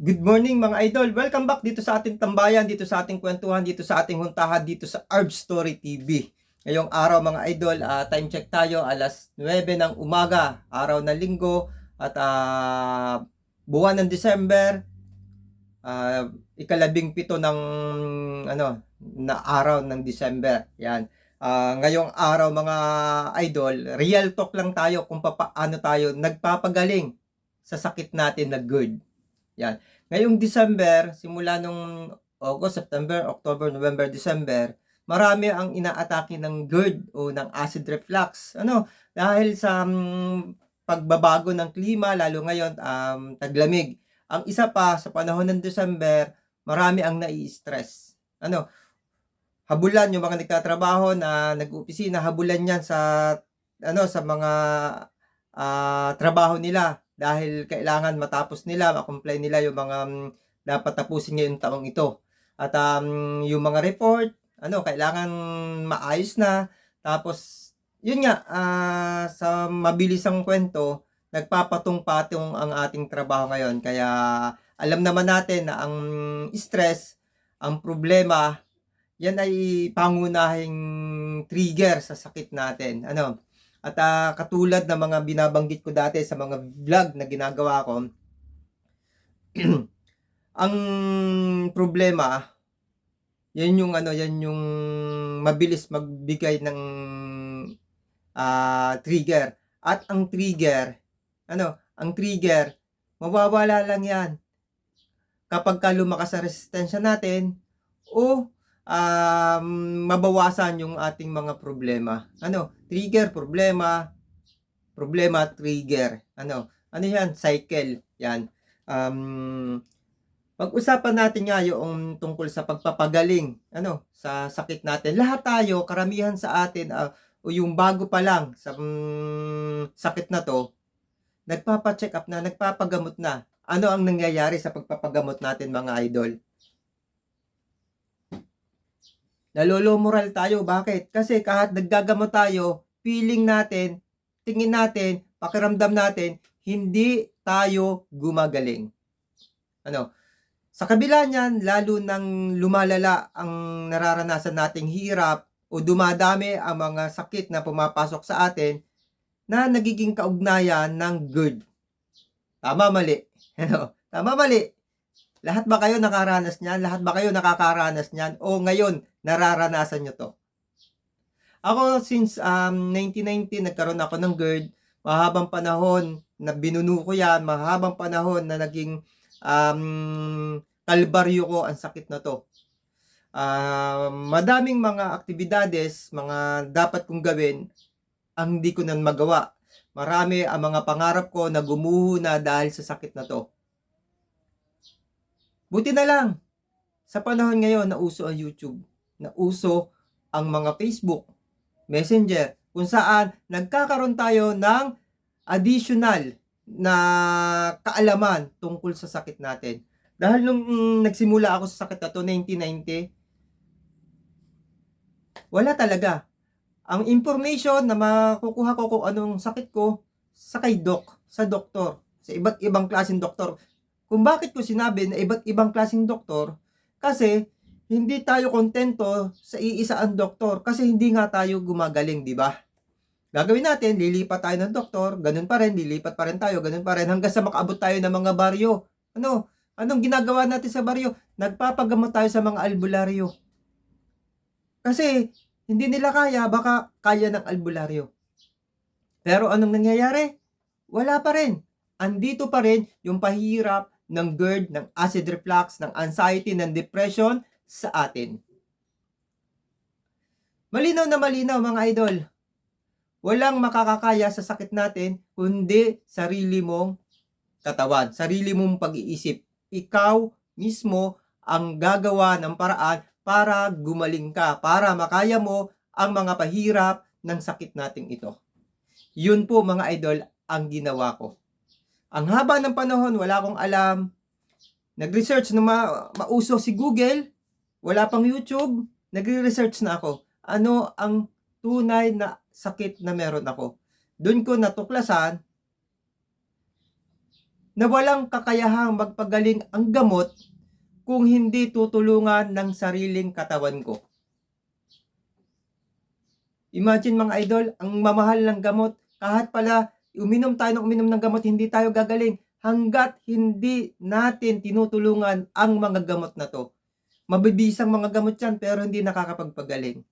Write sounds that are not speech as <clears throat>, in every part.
Good morning mga idol. Welcome back dito sa ating tambayan, dito sa ating kwentuhan, dito sa ating huntahan, dito sa Arb Story TV. Ngayong araw mga idol, ah, time check tayo, alas 9 ng umaga, araw ng linggo, at ah, buwan ng December, ah, ikalabing pito ng ano, na araw ng December. Yan. Ah, ngayong araw mga idol, real talk lang tayo kung paano tayo nagpapagaling sa sakit natin na GERD. Yan. Ngayong December, simula nung August, September, October, November, December, marami ang inaatake ng GERD o ng acid reflux. Ano? Dahil sa um, pagbabago ng klima, lalo ngayon, um, taglamig. Ang isa pa, sa panahon ng December, marami ang nai-stress. Ano? Habulan yung mga nagtatrabaho na nag-uopisina, habulan yan sa ano sa mga ah, trabaho nila dahil kailangan matapos nila, makomplay nila yung mga um, dapat tapusin ngayong taong ito. At um, yung mga report, ano, kailangan maayos na. Tapos, yun nga, ah, sa mabilisang kwento, nagpapatong-patong ang ating trabaho ngayon. Kaya, alam naman natin na ang stress, ang problema, yan ay pangunahing trigger sa sakit natin. Ano? At ah, katulad ng mga binabanggit ko dati sa mga vlog na ginagawa ko, <clears throat> ang problema, yan yung ano, yan yung mabilis magbigay ng ah, trigger. At ang trigger, ano, ang trigger, mawawala lang yan kapag ka lumakas sa resistensya natin o um, mabawasan yung ating mga problema. Ano? Trigger, problema, problema, trigger. Ano? Ano yan? Cycle. Yan. Um, pag-usapan natin nga yung tungkol sa pagpapagaling ano sa sakit natin. Lahat tayo, karamihan sa atin uh, o yung bago pa lang sa um, sakit na to, nagpapa-check up na, nagpapagamot na. Ano ang nangyayari sa pagpapagamot natin mga idol? Nalolo moral tayo. Bakit? Kasi kahit naggagamot tayo, feeling natin, tingin natin, pakiramdam natin, hindi tayo gumagaling. Ano? Sa kabila niyan, lalo nang lumalala ang nararanasan nating hirap o dumadami ang mga sakit na pumapasok sa atin na nagiging kaugnayan ng GERD. Tama, mali. <laughs> Ano? Tama, mali. Lahat ba kayo nakaranas niyan? Lahat ba kayo nakakaranas niyan? O ngayon, nararanasan nyo to? Ako, since um, 1990, nagkaroon ako ng GERD. Mahabang panahon na binuno ko yan. Mahabang panahon na naging um, kalbaryo ko ang sakit na to. Uh, madaming mga aktibidades, mga dapat kong gawin, ang hindi ko nan magawa. Marami ang mga pangarap ko na gumuho na dahil sa sakit na to. Buti na lang, sa panahon ngayon na uso ang YouTube, na uso ang mga Facebook, Messenger, kung saan nagkakaroon tayo ng additional na kaalaman tungkol sa sakit natin. Dahil nung mm, nagsimula ako sa sakit na to, 1990, wala talaga ang information na makukuha ko kung anong sakit ko sa kay doc, sa doktor, sa iba't ibang klaseng doktor. Kung bakit ko sinabi na iba't ibang klaseng doktor, kasi hindi tayo kontento sa iisa ang doktor kasi hindi nga tayo gumagaling, di ba? Gagawin natin, lilipat tayo ng doktor, ganun pa rin, lilipat pa rin tayo, ganun pa rin, hanggang sa makaabot tayo ng mga baryo. Ano? Anong ginagawa natin sa baryo? Nagpapagamot tayo sa mga albularyo. Kasi, hindi nila kaya, baka kaya ng albularyo. Pero anong nangyayari? Wala pa rin. Andito pa rin yung pahirap ng GERD, ng acid reflux, ng anxiety, ng depression sa atin. Malinaw na malinaw mga idol. Walang makakakaya sa sakit natin kundi sarili mong katawan, sarili mong pag-iisip. Ikaw mismo ang gagawa ng paraan para gumaling ka, para makaya mo ang mga pahirap ng sakit nating ito. Yun po mga idol ang ginawa ko. Ang haba ng panahon, wala akong alam. Nag-research na ma- mauso si Google, wala pang YouTube, nagre-research na ako. Ano ang tunay na sakit na meron ako? Doon ko natuklasan na walang kakayahang magpagaling ang gamot kung hindi tutulungan ng sariling katawan ko. Imagine mga idol, ang mamahal ng gamot, kahit pala uminom tayo ng uminom ng gamot, hindi tayo gagaling hanggat hindi natin tinutulungan ang mga gamot na to. Mabibisang mga gamot yan pero hindi nakakapagpagaling.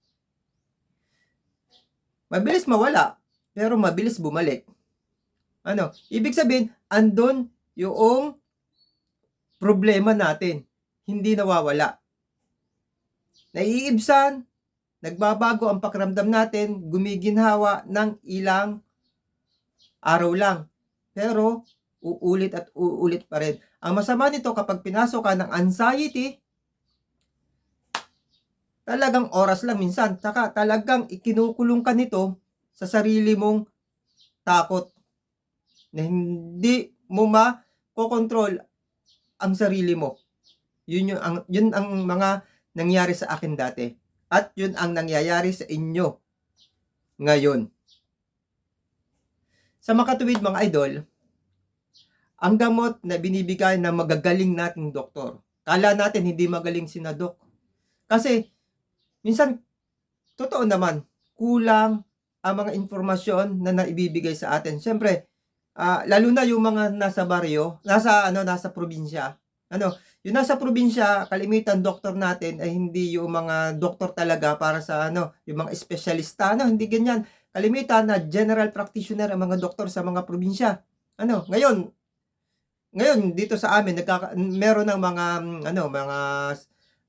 Mabilis mawala, pero mabilis bumalik. Ano? Ibig sabihin, andon yung problema natin. Hindi nawawala. Naiibsan, nagbabago ang pakiramdam natin, gumiginhawa ng ilang araw lang. Pero, uulit at uulit pa rin. Ang masama nito kapag pinasok ka ng anxiety, talagang oras lang minsan. Tsaka talagang ikinukulong ka nito sa sarili mong takot na hindi mo makokontrol ang sarili mo. Yun yung ang, yun ang mga nangyari sa akin dati. At yun ang nangyayari sa inyo ngayon. Sa makatuwid mga idol, ang gamot na binibigay ng magagaling nating doktor. Kala natin hindi magaling si na dok. Kasi minsan totoo naman kulang ang mga informasyon na naibibigay sa atin. Siyempre, ah, lalo na yung mga nasa baryo, nasa ano nasa probinsya. Ano, yung nasa probinsya, kalimitan doktor natin ay hindi yung mga doktor talaga para sa ano, yung mga espesyalista, ano, hindi ganyan. Kalimitan na general practitioner ang mga doktor sa mga probinsya. Ano, ngayon, ngayon dito sa amin nagkaka meron ng mga ano, mga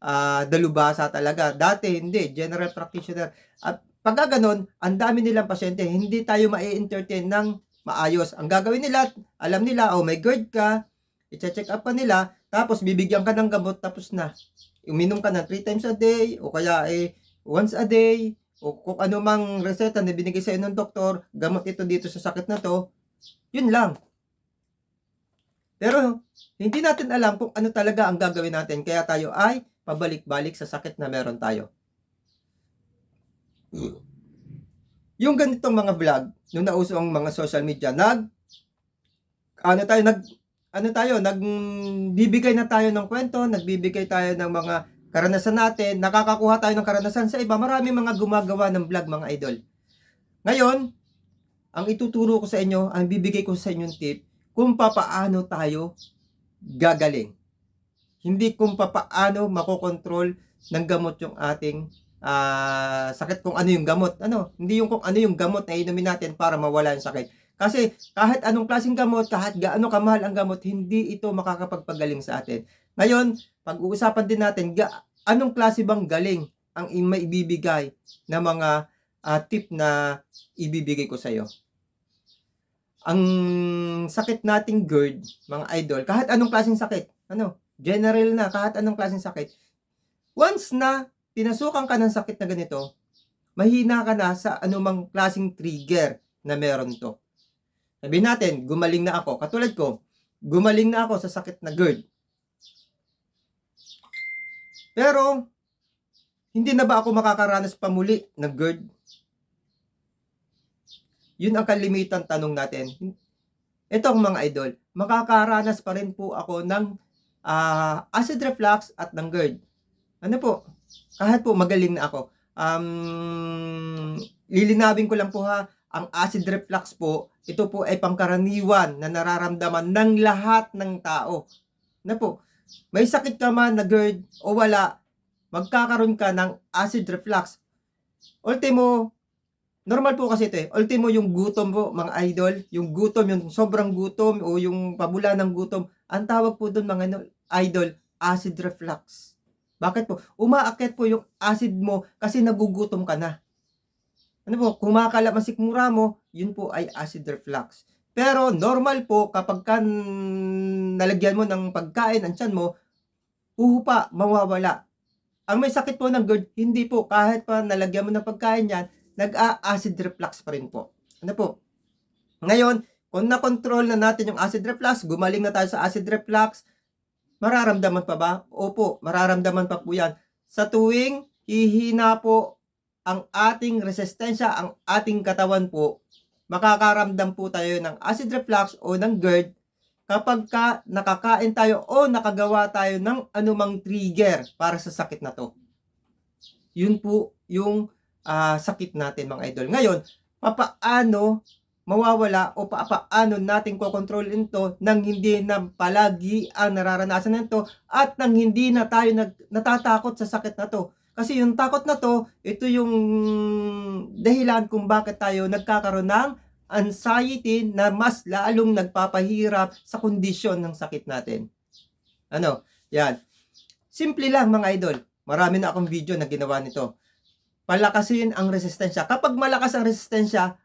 ah, dalubhasa talaga. Dati hindi, general practitioner. At pagka ganun, ang dami nilang pasyente, hindi tayo mai-entertain ng maayos. Ang gagawin nila, alam nila, oh may GERD ka, i-check up pa nila, tapos bibigyan ka ng gamot, tapos na. Uminom ka na 3 times a day, o kaya eh, once a day, o kung ano mang reseta na binigay sa ng doktor, gamot ito dito sa sakit na to, yun lang. Pero, hindi natin alam kung ano talaga ang gagawin natin, kaya tayo ay pabalik-balik sa sakit na meron tayo. Yung ganitong mga vlog, nung nauso ang mga social media, nag, ano tayo, nag, ano tayo, nagbibigay na tayo ng kwento, nagbibigay tayo ng mga karanasan natin, nakakakuha tayo ng karanasan sa iba. Marami mga gumagawa ng vlog mga idol. Ngayon, ang ituturo ko sa inyo, ang bibigay ko sa inyong tip, kung papaano tayo gagaling. Hindi kung papaano makokontrol ng gamot yung ating ah, sakit kung ano yung gamot. Ano, hindi yung kung ano yung gamot na inumin natin para mawala yung sakit. Kasi kahit anong klaseng gamot, kahit gaano kamahal ang gamot, hindi ito makakapagpagaling sa atin. Ngayon, pag-uusapan din natin, ga, anong klase bang galing ang maibibigay na mga ah, tip na ibibigay ko sa iyo. Ang sakit nating GERD, mga idol, kahit anong klaseng sakit, ano, general na, kahit anong klaseng sakit, once na pinasukan ka ng sakit na ganito, mahina ka na sa anumang klaseng trigger na meron to. Sabihin natin, gumaling na ako. Katulad ko, gumaling na ako sa sakit na GERD. Pero, hindi na ba ako makakaranas pa muli ng GERD? Yun ang kalimitan tanong natin. Ito ang mga idol, makakaranas pa rin po ako ng ah, acid reflux at ng GERD. Ano po? Kahit po magaling na ako. Um, lilinawin ko lang po ha, ang acid reflux po, ito po ay pangkaraniwan na nararamdaman ng lahat ng tao. Na po, may sakit ka man na GERD o wala, magkakaroon ka ng acid reflux. Ultimo, normal po kasi ito eh. Ultimo yung gutom po, mga idol. Yung gutom, yung sobrang gutom o yung pabula ng gutom. Ang tawag po doon mga idol, acid reflux. Bakit po? Umaakyat po yung acid mo kasi nagugutom ka na. Ano po? Kumakalap ang sikmura mo, yun po ay acid reflux. Pero normal po kapag ka nalagyan mo ng pagkain ang tiyan mo, huhupa, mawawala. Ang may sakit po ng GERD, hindi po. Kahit pa nalagyan mo ng pagkain yan, nag-acid reflux pa rin po. Ano po? Ngayon, kung na-control na natin yung acid reflux, gumaling na tayo sa acid reflux, mararamdaman pa ba? Opo, mararamdaman pa po yan. Sa tuwing hihina po ang ating resistensya, ang ating katawan po, makakaramdam po tayo ng acid reflux o ng GERD kapag ka nakakain tayo o nakagawa tayo ng anumang trigger para sa sakit na to. Yun po yung ah, sakit natin mga idol. Ngayon, papaano mawawala o papaano natin kokontrol ito nang hindi na palagi ang nararanasan nito at nang hindi na tayo nag, natatakot sa sakit na to. Kasi yung takot na to, ito yung dahilan kung bakit tayo nagkakaroon ng anxiety na mas lalong nagpapahirap sa kondisyon ng sakit natin. Ano? Yan. Simple lang mga idol. Marami na akong video na ginawa nito. Palakasin ang resistensya. Kapag malakas ang resistensya,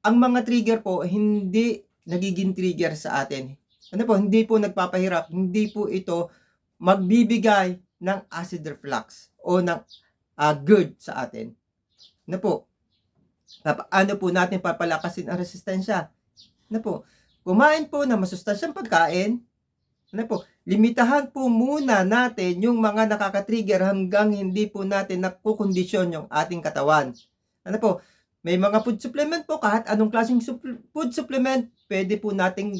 ang mga trigger po hindi nagiging trigger sa atin. Ano po, hindi po nagpapahirap, hindi po ito magbibigay ng acid reflux o ng ah, GERD sa atin. Ano po? Paano po natin papalakasin ang resistensya? Ano po? Kumain po ng masustansyang pagkain. Ano po? Limitahan po muna natin yung mga nakaka-trigger hanggang hindi po natin nakukondisyon yung ating katawan. Ano po? May mga food supplement po, kahit anong klaseng supp- food supplement, pwede po nating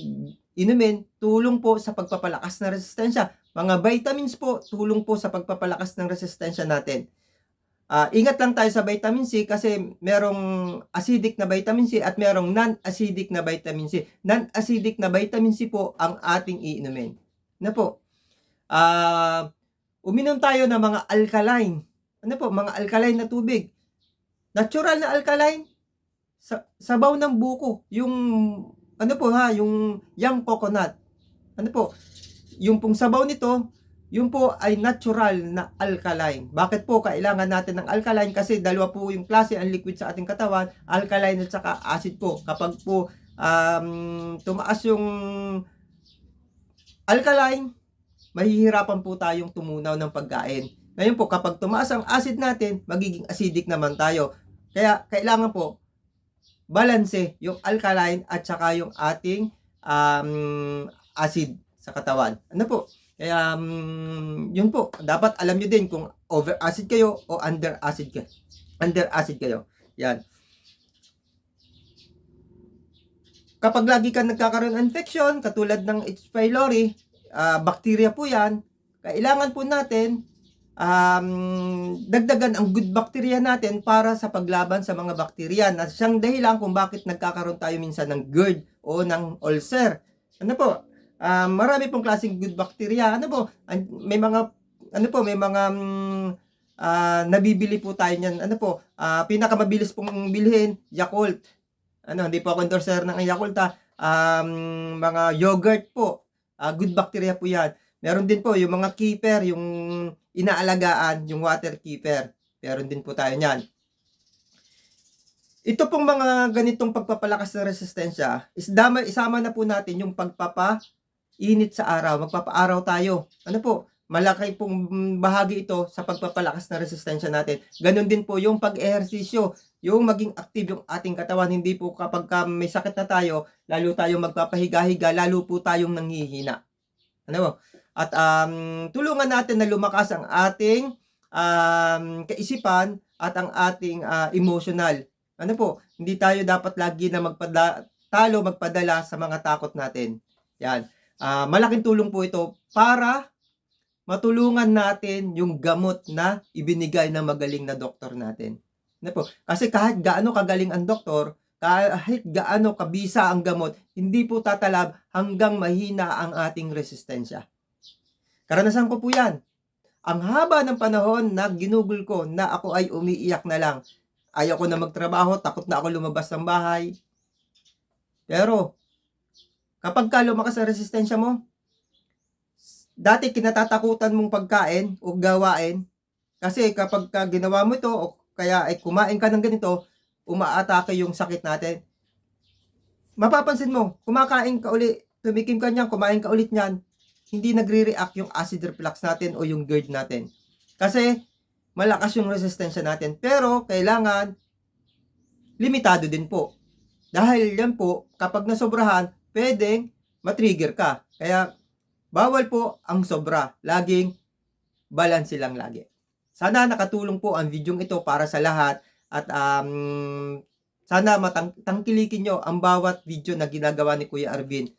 inumin, tulong po sa pagpapalakas ng resistensya. Mga vitamins po, tulong po sa pagpapalakas ng resistensya natin. Ah, ingat lang tayo sa vitamin C kasi merong acidic na vitamin C at merong non-acidic na vitamin C. Non-acidic na vitamin C po ang ating iinumin. Na po? Ah, uminom tayo ng mga alkaline. Ano po? Mga alkaline na tubig. Natural na alkaline. Sa sabaw ng buko. Yung ano po ha, yung young coconut. Ano po? Yung pong sabaw nito, yung po ay natural na alkaline. Bakit po kailangan natin ng alkaline? Kasi dalawa po yung klase ang liquid sa ating katawan, alkaline at saka acid po. Kapag po um, tumaas yung alkaline, mahihirapan po tayong tumunaw ng pagkain. Ngayon po, kapag tumaas ang acid natin, magiging acidic naman tayo. Kaya kailangan po balanse yung alkaline at saka yung ating um, acid sa katawan. Ano po? Kaya um, yun po, dapat alam nyo din kung over acid kayo o under acid kayo. Under acid kayo. Yan. Kapag lagi ka nagkakaroon ng infection, katulad ng H. pylori, ah, bacteria po yan, kailangan po natin um, dagdagan ang good bacteria natin para sa paglaban sa mga bakterya na siyang dahilan kung bakit nagkakaroon tayo minsan ng GERD o ng ulcer. Ano po? Ah, marami pong klaseng good bacteria. Ano po? May mga ano po, may mga mm, ah, nabibili po tayo niyan. Ano po? Ah, pinakamabilis pong bilhin, Yakult. Ano, hindi po ako endorser ng Yakult ha. Um, mga yogurt po. Ah, good bacteria po 'yan. Meron din po yung mga keeper, yung inaalagaan, yung water keeper. Meron din po tayo niyan. Ito pong mga ganitong pagpapalakas ng resistensya, isama, isama na po natin yung pagpapa init sa araw. Magpapaaraw tayo. Ano po? Malaki pong bahagi ito sa pagpapalakas ng resistensya natin. Ganon din po yung pag-ehersisyo. Yung maging active yung ating katawan. Hindi po kapag ka may sakit na tayo, lalo tayong magpapahiga-higa, lalo po tayong nanghihina. Ano po? At um, tulungan natin na lumakas ang ating um, kaisipan at ang ating ah, emotional. Ano po? Hindi tayo dapat lagi na magpada talo magpadala sa mga takot natin. Yan. Ah, malaking tulong po ito para matulungan natin yung gamot na ibinigay ng magaling na doktor natin. Ano po? Kasi kahit gaano kagaling ang doktor, kahit gaano kabisa ang gamot, hindi po tatalab hanggang mahina ang ating resistensya. Karanasan ko po yan. Ang haba ng panahon na ginugol ko na ako ay umiiyak na lang. Ayaw ko na magtrabaho, takot na ako lumabas ng bahay. Pero, kapag ka lumakas ang resistensya mo, dati kinatatakutan mong pagkain o gawain, kasi kapag ka ginawa mo ito o kaya ay kumain ka ng ganito, umaatake yung sakit natin. Mapapansin mo, kumakain ka uli, tumikim ka niyan, kumain ka ulit niyan, hindi nagre-react yung acid reflux natin o yung GERD natin. Kasi malakas yung resistensya natin. Pero kailangan limitado din po. Dahil yan po, kapag nasobrahan, pwedeng matrigger ka. Kaya bawal po ang sobra. Laging balance lang lagi. Sana nakatulong po ang video ito para sa lahat at um, sana matangkilikin nyo ang bawat video na ginagawa ni Kuya Arvin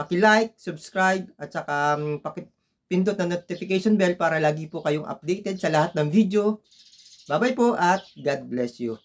paki-like, subscribe, at saka um, paki-pindot na notification bell para lagi po kayong updated sa lahat ng video. Bye-bye po at God bless you.